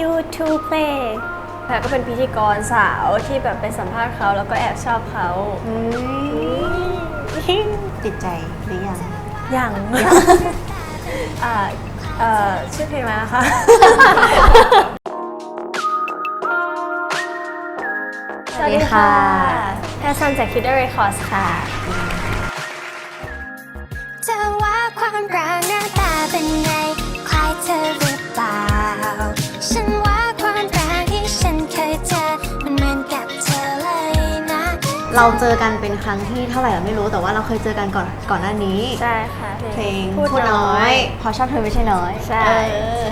you to play แพรก็เป็นพิธีกรสาวที่แบบไปสัมภาษณ์เขาแล้วก็แอบชอบเขาเฮ้ยติดใจหรือยังอย่างอ่าเอ่อชื่อเพลงอะไรนะคะ สวัสดีค่ะแพรซันจาก Kidder Records ค่ะเธอว่าความรักหน้าตาเป็นไงคล้ายเธอหรือเปล่า ฉันว่าความรักที่ฉันเคยเจอมันเหมือนกับเธอเลยนะ เราเจอกันเป็นครั้งที่เท่าไหร่เราไม่รู้แต่ว่าเราเคยเจอกันก่อนก่อนหน้านี้ใช่ค่ะเพลงพูดน้อยเพอชอบเธอไม่ใช่น้อยใช่เออ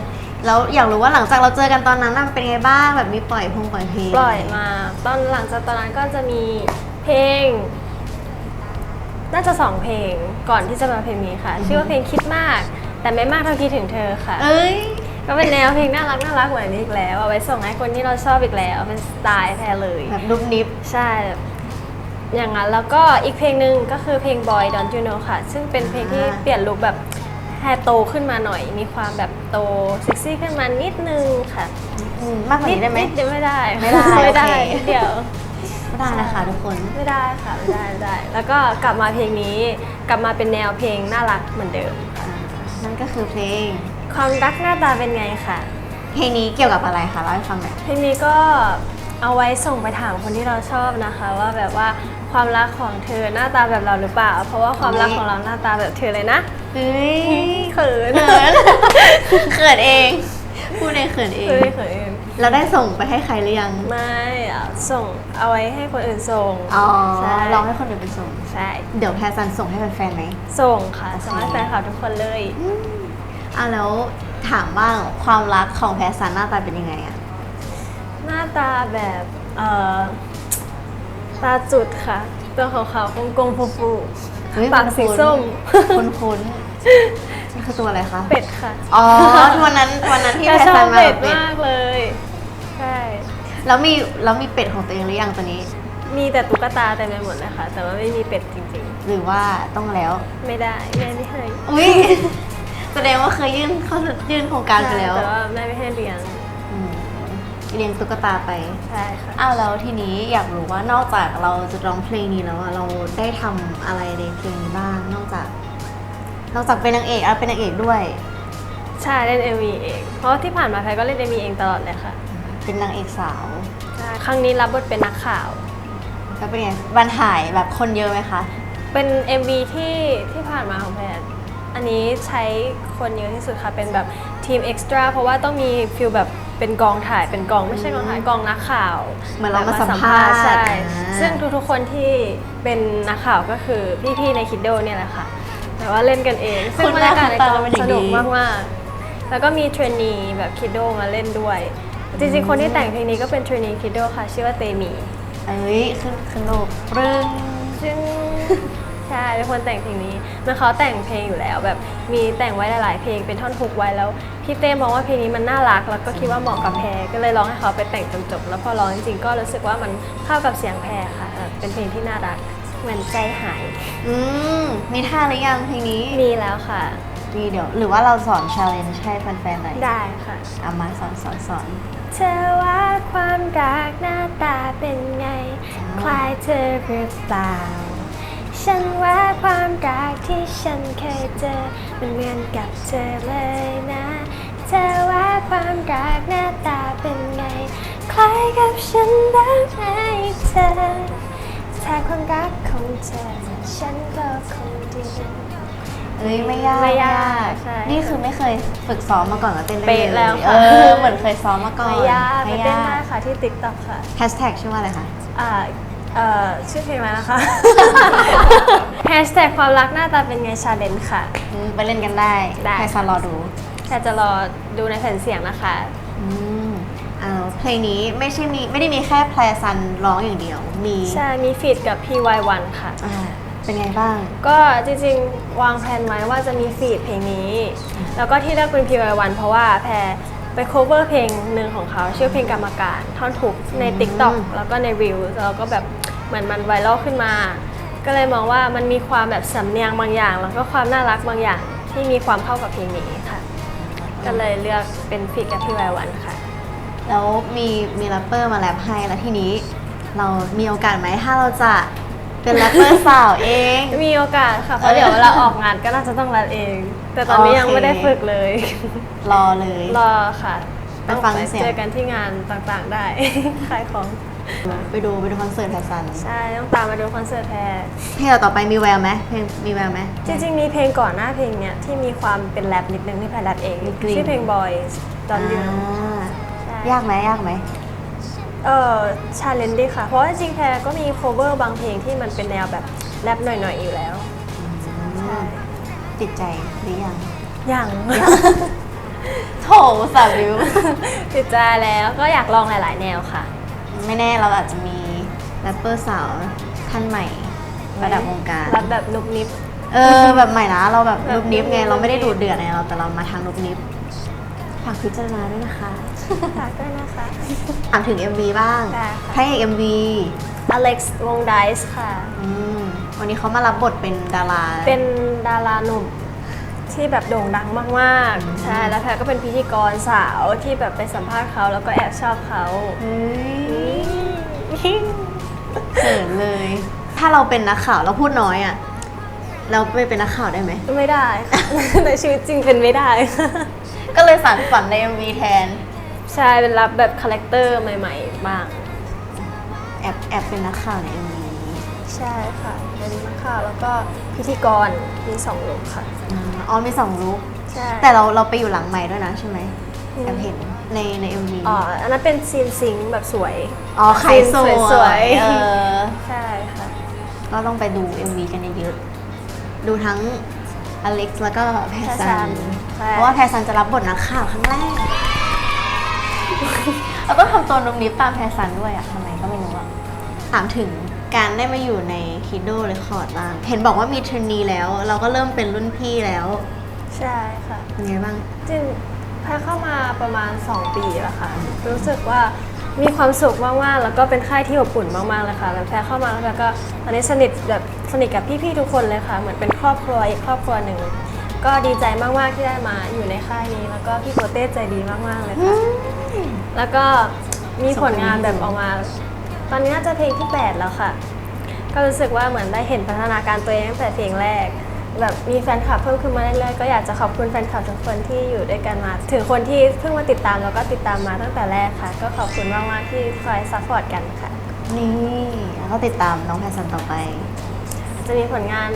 แล้วอยากรู้ว่าหลังจากเราเจอกันตอนนั้นน่ะมันเป็นไงบ้างแบบมีปล่อยพงปล่อยเพลงปล่อยมา ตอนหลังจากตอนนั้นก็จะมีเพลง น่าจะสองเพลงก่อนที่จะมาเพลงนี้ค่ะ ชื่อว่าเพลงคิดมาก แต่ไม่มากเท่าคิดถึงเธอค่ะ เอ้ย ก็เป็นแนวเพลงน่ารักน่ารักเหมือนนี้อีกแล้วเอาไว้ส่งให้คนที่เราชอบอีกแล้ว เป็นสไตล์แพรเลย แบบนุบนิบใช่อย่างนั้นแล้วก็อีกเพลงหนึ่งก็คือเพลง Boy Don't You Know ค่ะ ซึ่งเป็นเพลงที่อ่าเปลี่ยนลุคแบบแฮร์โตขึ้นมาหน่อย มีความแบบโตเซ็กซี่ขึ้นมานิดนึงค่ะอืมมากกว่านี้ได้ไหม นิเดียวไม่ได้ไม่ได้ไม่ได้โอเค นิดเดียว ไม่ได้นะคะทุกคน ไม่ได้ค่ะไม่ได้ไม่ได้ แล้วก็กลับมาเพลงนี้กลับมาเป็นแนวเพลงน่ารักเหมือนเดิมอ่านั่นก็คือเพลง ความรักหน้าตาเป็นไงค่ะเพลงนี้เกี่ยวกับอะไรคะเล่าให้ฟังหน่อยเพลงนี้ก็เอาไว้ส่งไปถามคนที่เราชอบนะคะ ว่าแบบว่าความรักของเธอหน้าตาแบบเราหรือเปล่า เพราะว่าความรักของเราหน้าตาแบบเธอเลยนะเฮ้ยเขินเขินเขินเองพูดเองเขินเองเฮ้ยเขินเราได้ส่งไปให้ใครหรือยังไม่อะส่งเอาไว้ให้คนอื่นส่งอ๋อใช่ลองให้คนอื่นไปส่งใช่เดี๋ยวแพรซันส่งให้แฟนๆไหมส่งค่ะส่งให้แฟนคลับทุกคนเลย อะแล้วถามบ้างความรักของแพรซันหน้าตาเป็นยังไงอะหน้าตาแบบเอ่อตาจุดค่ะ ตัวขาวๆกลมๆฟูเฮ้ยๆปากสีส้ม คุ้นๆคุ้นๆนี่คือตัวอะไรคะเป็ดค่ะอ๋อวันนั้นวันนั้นที่แต่แพรชอซับนมาเป็ดเป็ดมากเลย ใช่ แล้วมีแล้วมีเป็ดของตัวเองหรือยังตัวนี้ มีแต่ตุ๊กตาเต็มไปหมดเลยค่ะ แต่ว่าไม่มีเป็ดจริงหรือว่าต้องแล้ว ๆ ไม่ได้แม่ไม่ให้ อุ้ยแส ดงว่าเคยยื่นเขายื่นโครงการไปแล้วแต่ว่าแม่ไม่ให้เลี้ยงอืมเลี้ยงตุ๊กตาไป ใช่ค่ะ อ้าวแล้วทีนี้อยากรู้ว่านอกจากเราจะร้องเพลงนี้แล้วอะเราได้ทำอะไรในเพลงนี้บ้าง นอกจาก นอกจากเป็นนางเอกอะเป็นนางเอกด้วย ใช่เล่น MV เอง เพราะที่ผ่านมาแพรก็เล่น MV เองตลอดเลยค่ะ เป็นนางเอกสาว ใช่ ครั้งนี้รับบทเป็นนักข่าวแล้วเป็นไงวันถ่ายแบบคนเยอะไหมคะ เป็น MV ที่ที่ผ่านมาของแพร อันนี้ใช้คนเยอะที่สุดค่ะ เป็นแบบทีมเอ็กซ์ตร้าเพราะว่าต้องมีฟิลแบบเป็นกองถ่ายเป็นกองไม่ใช่กองถ่ายกองนักข่าวเหมือนเรามาแบบสัมภาษณ์ใช่อ่า ซึ่งทุกๆคนที่เป็นนักข่าวก็คือพี่ๆในคิดโดเนี่ยแหละค่ะ แต่ว่าเล่นกันเอง ซึ่งบรรยากาศในกองสนุกมากๆแล้วก็มีเทรนนีแบบคิดโดมาเล่นด้วย จริงๆ คนที่แต่งเพลงนี้ก็เป็นเทรนนีคิดโดค่ะ ชื่อว่าเตมี เอ้ย ขึ้นขึ้นโลกปรึ้งซึ่งใช่เป็นคนแต่งเพลงนี้มันเขาแต่งเพลงอยู่แล้ว แบบมีแต่งไว้หลายๆเพลงเป็นท่อนฮุกไว้แล้วพี่เต้มองว่าเพลงนี้มันน่ารักแล้วก็คิดว่าเหมาะกับแพรก็เลยร้องให้เขาไปแต่งจนจบ แล้วพอร้องจริงๆก็รู้สึกว่ามันเข้ากับเสียงแพรค่ะแบบเป็นเพลงที่น่ารักเหมือนใจหายอืมมีท่าหรือยังเพลงนี้มีแล้วค่ะมีเดี๋ยวหรือว่าเราสอน challenge ให้แฟนๆหน่อยได้ค่ะเอามาสอนสอนสอนเธอว่าความรักหน้าตาเป็นไง คล้ายเธอหรือเปล่า ฉันว่าความรักที่ฉันเคยเจอ มันเหมือนกับเธอเลยนะ เธอว่าความรักหน้าตาเป็นไง คล้ายกับฉันได้ไหมเธอ ถ้าความรักของเธอ ฉันก็คงดีเอ้ยไม่ยากไม่ยากใช่นี่คือไม่เคยฝึกซ้อมมาก่อนก็เต้นได้เป๊ะเลยแล้วเอค่ะอเหมือนเคยซ้อมมาก่อนไม่ยากไปไม่เต้นยาได้กค่ะที่ TikTok ค่ะแฮชแท็กชื่อว่าอะไรคะอ่า เอ่อชื่อเพลงอะไรนะคะ แฮชแท็กความรักหน้าตาเป็นไงชาเลนจ์ค่ะ อืมไปเล่นกันได้ได้ ให้ซันรอดูแต่จะรอดูในแผ่นเสียงนะคะ อืมเอาเพลงนี้ไม่ใช่มีไม่ได้มีแค่แพรซันร้องอย่างเดียว มีใช่ มีฟีดกับ PY1 ค่ะ อ่าเป็นไงบ้าง ก็จริงๆ วางแผนไว้ว่าจะมีฟีดเพลงนี้ แล้วก็ที่เลือกเป็น PY1 เพราะว่าแพรไป cover เพลงหนึ่งของเขา ชื่อเพลงกรรมการท่อนทุกใน TikTok แล้วก็ใน Reels แล้วก็แบบ เหมือนมันไวรัลขึ้นมา ก็เลยมองว่ามันมีความแบบสำเนียงบางอย่าง แล้วก็ความน่ารักบางอย่างที่มีความเข้ากับเพลงนี้ค่ะ ก็เลยเลือกเป็นฟีดกับ PY1 ค่ะ แล้วมีมีแรปเปอร์มาแรปให้แล้วทีนี้ เรามีโอกาสไหมถ้าเราจะเป็นแรปเปอร์สาวเอง มีโอกาสค่ะเพราะเดี๋ยวเวลาออกงานก็น่าจะต้องรัดเอง แต่ตอนนี้ยังโอเคไม่ได้ฝึกเลย รอเลย รอค่ะไปฟังต้องเสียงเจอกันที่งานต่างๆได้ขายของ ไปดูไปดูคอนเสิร์ตแพชซันใช่ต้องตามมาดูคอนเสิร์ตแพรเพลงต่อไปมีแววไหมเพลงมีแววไหม จริงๆ มีเพลงก่อนหน้าเพลงเนี้ยที่มีความเป็นแรปนิดนึงที่แพรแรปเองมีกลิ่น ชื่อเพลง Boys ตอนอยู่อ่าใช่ ยากไหมยากไหม เออชาเลนจ์ดีค่ะ เพราะว่าจริงๆแพรก็มี cover บางเพลงที่มันเป็นแนวแบบแรปหน่อยๆอยู่แล้ว ใช่ติดใจหรือยังอย่าง โถสาวบิว ติดใจแล้วก็อยากลองหลายๆ แนวค่ะ ไม่แน่เราอาจจะมีแรปเปอร์สาวท่านใหม่ระดับวงการ รับแบบนุบนิบ เออแบบใหม่นะเราแบบแบบนุบนิบไงนุบนิบเราไม่ได้ดูดเดือดไงเราแต่เรามาทางนุบนิบฝากพิจารณาด้วยนะคะฝากด้วยนะคะ ถามถึง MV บ้างได้ค่ะ พระเอก MV Alex วง Dice ค่ะ อืมวันนี้เขามารับบทเป็นดาราเป็นดาราหนุ่ม ที่แบบโด่งดังมากๆ ใช่ แล้วแพรก็เป็นพิธีกรสาวที่แบบไปสัมภาษณ์เขาแล้วก็แอบชอบเขาเฮ้ยเขินเลย ถ้าเราเป็นนักข่าวเราพูดน้อยอะ เราไปเป็นนักข่าวได้ไหม ไม่ได้ค่ะในชีวิตจริงเป็นไม่ได้ค่ะก็เลยสานฝันใน MV แทน ใช่ เป็นรับแบบคาแรคเตอร์ใหม่ ๆ บ้าง แอบแอบเป็นนักข่าวใน MV ใช่ค่ะ เป็นนักข่าวแล้วก็พิธีกรมีสองลุคค่ะอ่าอ๋อมีสองลุคใช่ แต่เราเราไปอยู่หลังใหม่ด้วยนะใช่ไหมอืม แอบเห็นในใน MV อ๋ออันนั้นเป็นซีนซิงค์แบบสวย อ๋อขายสวยสวยๆ เออ ใช่ค่ะ ก็ต้องไปดู MV กันเยอะๆดูทั้งอเล็กซ์แล้วก็แพรแพรซัซัน นใช่ เพราะว่าแพรซันจะรับบทนักข่าวครั้งแรก เราต้องทำตัวนุ่มนิบตามแพรซันด้วยอะทำไมก็ไม่รู้อะถามถึง การได้มาอยู่ในคิดโดเรคคอร์ดบ้าง เห็นบอกว่ามีเทรนนีแล้ว เราก็เริ่มเป็นรุ่นพี่แล้วใช่ค่ะ เป็นไงบ้าง จริงแพรเข้ามาประมาณ 2 ปีแล้วค่ะ รู้สึกว่ามีความสุขมากๆ แล้วก็เป็นค่ายที่อบอุ่นมากๆเลยค่ะแบบแพรเข้ามาแล้วแพรก็ตอนนี้สนิทแบบสนิทกับพี่ๆทุกคนเลยค่ะ เหมือนเป็นครอบครัวอีกครอบครัวหนึ่ง ก็ดีใจมากๆที่ได้มาอยู่ในค่ายนี้ แล้วก็พี่โปเต้ใจดีมากๆเลยค่ะ แล้วก็มีผลงานแบบออกมา ตอนนี้น่าจะเพลงที่ 8 แล้วค่ะ ก็รู้สึกว่าเหมือนได้เห็นพัฒนาการตัวเองตั้งแต่เพลงแรก แบบมีแฟนคลับเพิ่มขึ้นมาเรื่อยๆก็อยากจะขอบคุณแฟนคลับทุกคนที่อยู่ด้วยกันมา ถึงคนที่เพิ่งมาติดตามแล้วก็ติดตามมาตั้งแต่แรกค่ะ ก็ขอบคุณมากๆที่คอยซัพพอร์ตกันค่ะ นี่แล้วก็ติดตามน้องแพรซันต่อไป จะมีผลงาน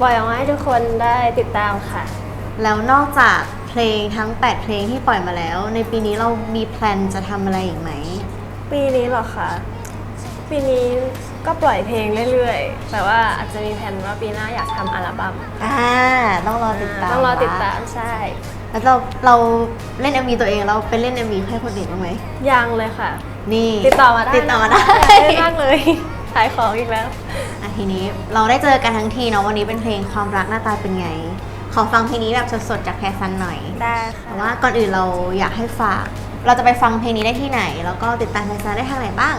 ปล่อยออกมาให้ทุกคนได้ติดตามค่ะ แล้วนอกจากเพลงทั้ง 8 เพลงที่ปล่อยมาแล้ว ในปีนี้เรามีแพลนจะทำอะไรอีกไหม ปีนี้เหรอคะ ปีนี้ก็ปล่อยเพลงเรื่อยๆ แต่ว่าอาจจะมีแผนว่าปีหน้าอยากทำอัลบั้มอ่าต้องรอติดตามต้องรอติดตามว่ใช่ แล้วเราเราเล่น MV ตัวเองเราไปเล่น MV ให้คนอื่นบ้างไหมยังเลยค่ะ นี่ติดต่อมาได้ติดต่อมาได้อยากเล่นมากเลยขายของอีกแล้วอะทีนี้เราได้เจอกันทั้งทีเนาะวันนี้เป็นเพลงความรักหน้าตาเป็นไง ขอฟังเพลงนี้แบบสดๆจากแพรซันหน่อยได้ค่ะแต่ว่าก่อนอื่นเราอยากให้ฝาก เราจะไปฟังเพลงนี้ได้ที่ไหน แล้วก็ติดตามแพรซันได้ทางไหนบ้าง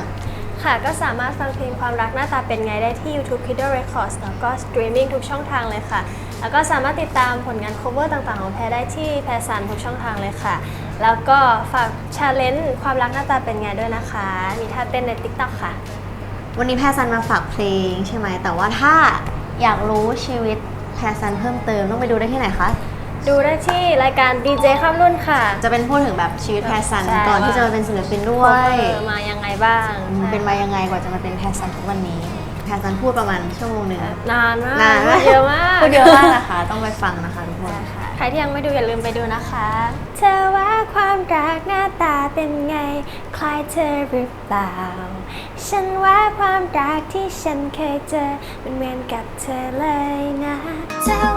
ค่ะก็สามารถฟังเพลงความรักหน้าตาเป็นไงได้ที่ YouTube Kiddo Records แล้วก็สตรีมมิ่งทุกช่องทางเลยค่ะ แล้วก็สามารถติดตามผลงาน cover ต่างๆ ของแพรได้ที่แพรซันทุกช่องทางเลยค่ะ แล้วก็ฝาก challenge ความรักหน้าตาเป็นไงด้วยนะคะ มีท่าเต้นใน TikTok ค่ะ วันนี้แพรซันมาฝากเพลงใช่ไหม แต่ว่าถ้าอยากรู้ชีวิตแพรซันเพิ่มเติมต้องไปดูได้ที่ไหนคะ ดูได้ที่รายการ DJ ข้ามรุ่นค่ะจะเป็นพูดถึงแบบชีวิตแพรซันใช่ก่อนที่จะมาเป็นศิลปินด้วย cover มายังไงบ้างอืมเป็นมายังไงกว่าจะมาเป็นแพรซันทุกวันนี้แพรซันพูดประมาณชั่วโมงหนึ่งนานมากนานมากเยอะมากพูดเยอะมากนะคะ ต้องไปฟังนะคะทุกคนใครที่ยังไม่ดูอย่าลืมไปดูนะคะ เธอว่าความรักหน้าตาเป็นไง คล้ายเธอหรือเปล่า ฉันว่าความรักที่ฉันเคยเจอมันเหมือนกับเธอเลยนะ เธอ